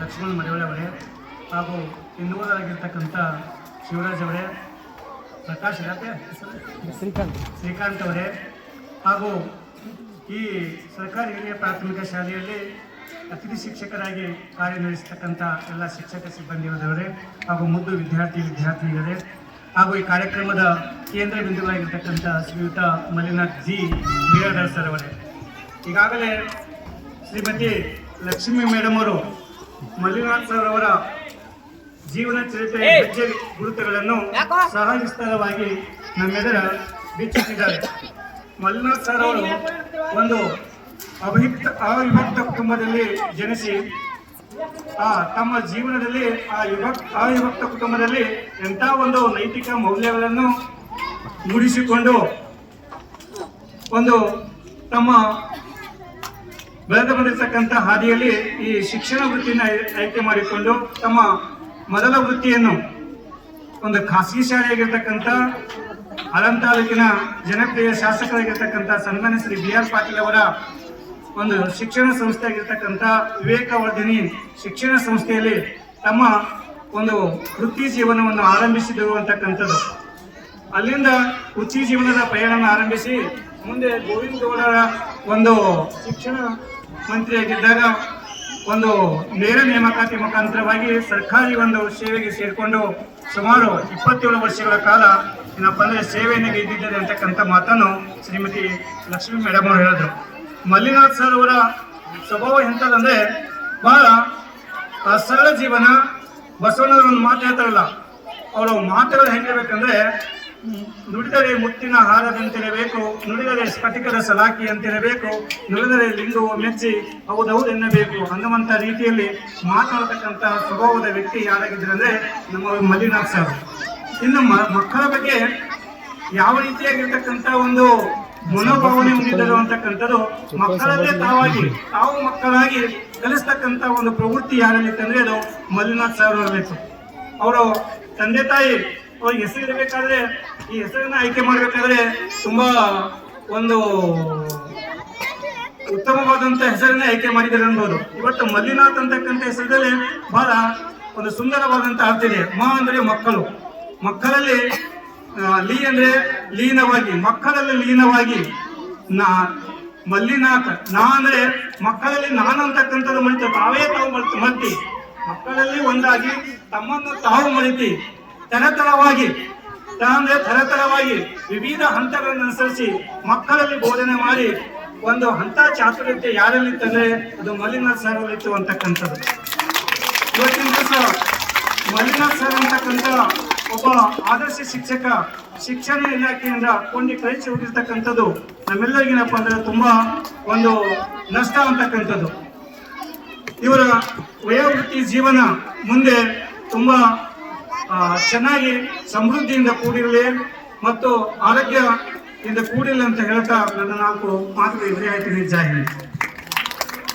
ಲಕ್ಷ್ಮಣ ಮಡಿವಳೆ ಅವರೇ ಹಾಗೂ ಹಿಂದೂರಾಗಿರ್ತಕ್ಕಂಥ ಶಿವರಾಜ್ ಅವರೇ ಪ್ರಕಾಶ್? ಶ್ರೀಕಾಂತ್. ಶ್ರೀಕಾಂತ್ ಅವರೇ ಹಾಗೂ ಈ ಸರ್ಕಾರಿ ಹಿರಿಯ ಪ್ರಾಥಮಿಕ ಶಾಲೆಯಲ್ಲಿ ಅತಿಥಿ ಶಿಕ್ಷಕರಾಗಿ ಕಾರ್ಯನಿರ್ವಹಿಸ್ತಕ್ಕಂಥ ಎಲ್ಲ ಶಿಕ್ಷಕ ಸಿಬ್ಬಂದಿಯವರೇ ಹಾಗೂ ಮುದ್ದು ವಿದ್ಯಾರ್ಥಿ ವಿದ್ಯಾರ್ಥಿನಿಯರೇ ಹಾಗೂ ಈ ಕಾರ್ಯಕ್ರಮದ ಕೇಂದ್ರ ಬಿಂದುವಾಗಿರ್ತಕ್ಕಂಥ ಶ್ರೀಯುತ ಮಲ್ಲಿನಾಥ್ ಜಿ. ಬೀರಾಡರ್ ಸರ್ ಅವರೇ. ಈಗಾಗಲೇ ಶ್ರೀಮತಿ ಲಕ್ಷ್ಮೀ ಮೇಡಮ್ ಅವರು ಮಲ್ಲಿನಾಥ್ ಸರ್ ಅವರ ಜೀವನ ಚರಿತ್ರೆ ಹೆಜ್ಜೆ ಗುರುತುಗಳನ್ನು ಸಹ ವಿಸ್ತಾರವಾಗಿ ನಮ್ಮೆದುರ ವೀಕ್ಷಿಸಿದ್ದಾರೆ. ಮಲ್ಲಿನಾಥ್ ಸರ್ ಅವರು ಒಂದು ಅವಿಭಕ್ತ ಅವಿಭಕ್ತ ಕುಟುಂಬದಲ್ಲಿ ಜನಿಸಿ ಆ ತಮ್ಮ ಜೀವನದಲ್ಲಿ ಆ ವಿಭಕ್ತ ಅವಿಭಕ್ತ ಕುಟುಂಬದಲ್ಲಿ ಎಂಥ ಒಂದು ನೈತಿಕ ಮೌಲ್ಯಗಳನ್ನು ಮೂಡಿಸಿಕೊಂಡು ಒಂದು ತಮ್ಮ ಬೆಳೆದು ಬಂದಿರತಕ್ಕಂಥ ಹಾದಿಯಲ್ಲಿ ಈ ಶಿಕ್ಷಣ ವೃತ್ತಿಯನ್ನು ಆಯ್ಕೆ ಮಾಡಿಕೊಂಡು ತಮ್ಮ ಮೊದಲ ವೃತ್ತಿಯನ್ನು ಒಂದು ಖಾಸಗಿ ಶಾಲೆಯಾಗಿರ್ತಕ್ಕಂಥ ಹಳಂ ತಾಲೂಕಿನ ಜನಪ್ರಿಯ ಶಾಸಕರಾಗಿರ್ತಕ್ಕಂಥ ಸನ್ಮಾನ್ಯ ಶ್ರೀ ಬಿ ಆರ್ ಪಾಟೀಲ್ ಅವರ ಒಂದು ಶಿಕ್ಷಣ ಸಂಸ್ಥೆ ಆಗಿರ್ತಕ್ಕಂಥ ವಿವೇಕವರ್ಧಿನಿ ಶಿಕ್ಷಣ ಸಂಸ್ಥೆಯಲ್ಲಿ ತಮ್ಮ ಒಂದು ವೃತ್ತಿ ಜೀವನವನ್ನು ಆರಂಭಿಸಿದರು ಅಂತಕ್ಕಂಥದ್ದು. ಅಲ್ಲಿಂದ ವೃತ್ತಿ ಜೀವನದ ಪ್ರಯಾಣವನ್ನು ಆರಂಭಿಸಿ ಮುಂದೆ ಗೋವಿಂದ ಗೌಡರ ಒಂದು ಶಿಕ್ಷಣ ಮಂತ್ರಿಯಾಗಿದ್ದಾಗ ಒಂದು ನೇರ ನೇಮಕಾತಿ ಮುಖಾಂತರವಾಗಿ ಸರ್ಕಾರಿ ಒಂದು ಸೇವೆಗೆ ಸೇರಿಕೊಂಡು ಸುಮಾರು ಇಪ್ಪತ್ತೇಳು ವರ್ಷಗಳ ಕಾಲ ಏನಪ್ಪ ಅಂದರೆ ಸೇವೆಯನ್ನು ಗೈದಿದ್ದಾರೆ ಅಂತಕ್ಕಂಥ ಮಾತನ್ನು ಶ್ರೀಮತಿ ಲಕ್ಷ್ಮೀ ಮೇಡಮ್ ಅವರು ಹೇಳಿದ್ರು. ಮಲ್ಲಿನಾಥ್ ಸರ್ ಅವರ ಸ್ವಭಾವ ಎಂಥದಂದ್ರೆ ಬಹಳ ಸರಳ ಜೀವನ ಬಸವಣ್ಣವ್ರ ಒಂದು ಮಾತು ಹೇಳ್ತಾರಲ್ಲ, ಅವರ ಮಾತುಗಳು ಹೆಂಗಿರ್ಬೇಕಂದ್ರೆ ನುಡಿದರೆ ಮುತ್ತಿನ ಹಾರದಂತಿರಬೇಕು, ನುಡಿದರೆ ಸ್ಫಟಿಕದ ಸಲಾಕಿ ಅಂತಿರಬೇಕು, ನುಡಿದರೆ ಲಿಂಗವು ಮೆಚ್ಚಿ ಹೌದೌದು ಎನ್ನಬೇಕು. ಅನ್ನುವಂಥ ರೀತಿಯಲ್ಲಿ ಮಾತನಾಡತಕ್ಕಂಥ ಸ್ವಭಾವದ ವ್ಯಕ್ತಿ ಯಾರಾಗಿದ್ರೆ ಅಂದ್ರೆ ನಮ್ಮ ಮಲ್ಲಿನಾಥ್ ಸರ್. ಇನ್ನು ಮಕ್ಕಳ ಬಗ್ಗೆ ಯಾವ ರೀತಿಯಾಗಿರ್ತಕ್ಕಂಥ ಒಂದು ಮನೋಭಾವನೆ ಹೊಂದಿದ್ದರು ಅಂತಕ್ಕಂಥದ್ದು ಮಕ್ಕಳಲ್ಲೇ ತಾವಾಗಿ, ತಾವು ಮಕ್ಕಳಾಗಿ ಕಲಿಸ್ತಕ್ಕಂಥ ಒಂದು ಪ್ರವೃತ್ತಿ ಯಾರಲ್ಲಿ ಅದು ಮಲ್ಲಿನಾಥ್ ಸರ್ ಅವರಲ್ಲಿತ್ತು. ಅವರು ತಂದೆ ತಾಯಿ ಅವ್ರಿಗೆ ಹೆಸರು ಇರಬೇಕಾದ್ರೆ, ಈ ಹೆಸರನ್ನ ಆಯ್ಕೆ ಮಾಡಬೇಕಾದ್ರೆ ತುಂಬಾ ಒಂದು ಉತ್ತಮವಾದಂತ ಹೆಸರನ್ನೇ ಆಯ್ಕೆ ಮಾಡಿದ್ದಾರೆ ಅನ್ಬೋದು ಇವತ್ತು ಮಲ್ಲಿನಾಥ್ ಅಂತಕ್ಕಂಥ ಹೆಸರಲ್ಲಿ ಬಹಳ ಒಂದು ಸುಂದರವಾದಂತ ಅರ್ಥ ಇದೆ ಮ ಅಂದ್ರೆ ಮಕ್ಕಳು. ಮಕ್ಕಳಲ್ಲಿ ಲೀ ಅಂದ್ರೆ ಲೀನವಾಗಿ, ಮಕ್ಕಳಲ್ಲಿ ಲೀನವಾಗಿ ನಾ, ಮಲ್ಲಿನಾಥ್, ನಾ ಅಂದ್ರೆ ಮಕ್ಕಳಲ್ಲಿ ನಾನು ಅಂತಕ್ಕಂಥದ್ದು ಮಳಿತು ತಾವೇ ತಾವು ಮರ್ತಿ ಮಕ್ಕಳಲ್ಲಿ ಒಂದಾಗಿ ತಮ್ಮನ್ನು ತಾವು ಮರಿತಿ ತರತರವಾಗಿ ಅಂದ್ರೆ ತರತರವಾಗಿ ವಿವಿಧ ಹಂತಗಳನ್ನು ಅನುಸರಿಸಿ ಮಕ್ಕಳಲ್ಲಿ ಬೋಧನೆ ಮಾಡಿ, ಒಂದು ಹಂತ ಚಾತುರ್ಯತೆ ಯಾರಲ್ಲಿತ್ತಂದ್ರೆ ಅದು ಮಲ್ಲಿನಾಥ್ ಸರ್ ಇತ್ತು ಅಂತಕ್ಕಂಥದ್ದು. ಇವತ್ತಿನ ದಿವಸ ಮಲ್ಲಿನಾಥ್ ಸರ್ ಅಂತಕ್ಕಂಥ ಒಬ್ಬ ಆದರ್ಶ ಶಿಕ್ಷಕ ಶಿಕ್ಷಣ ಇಲಾಖೆಯಿಂದ ಕೊಂಡಿ ಕಳಿಸಿ ಹೋಗಿರ್ತಕ್ಕಂಥದ್ದು ನಮ್ಮೆಲ್ಲರಿಗೇನಪ್ಪ ಅಂದ್ರೆ ತುಂಬಾ ಒಂದು ನಷ್ಟ ಅಂತಕ್ಕಂಥದ್ದು. ಇವರ ವಯೋವೃತ್ತಿ ಜೀವನ ಮುಂದೆ ತುಂಬಾ ಚೆನ್ನಾಗಿ ಸಮೃದ್ಧಿಯಿಂದ ಕೂಡಿರಲಿ ಮತ್ತು ಆರೋಗ್ಯದಿಂದ ಕೂಡಿರಲಿ ಅಂತ ಹೇಳ್ತಾ ನನ್ನ ನಾಲ್ಕು ಮಾತುಗಳು ಇದ್ರೆ ಆಯ್ತು ನಿಜ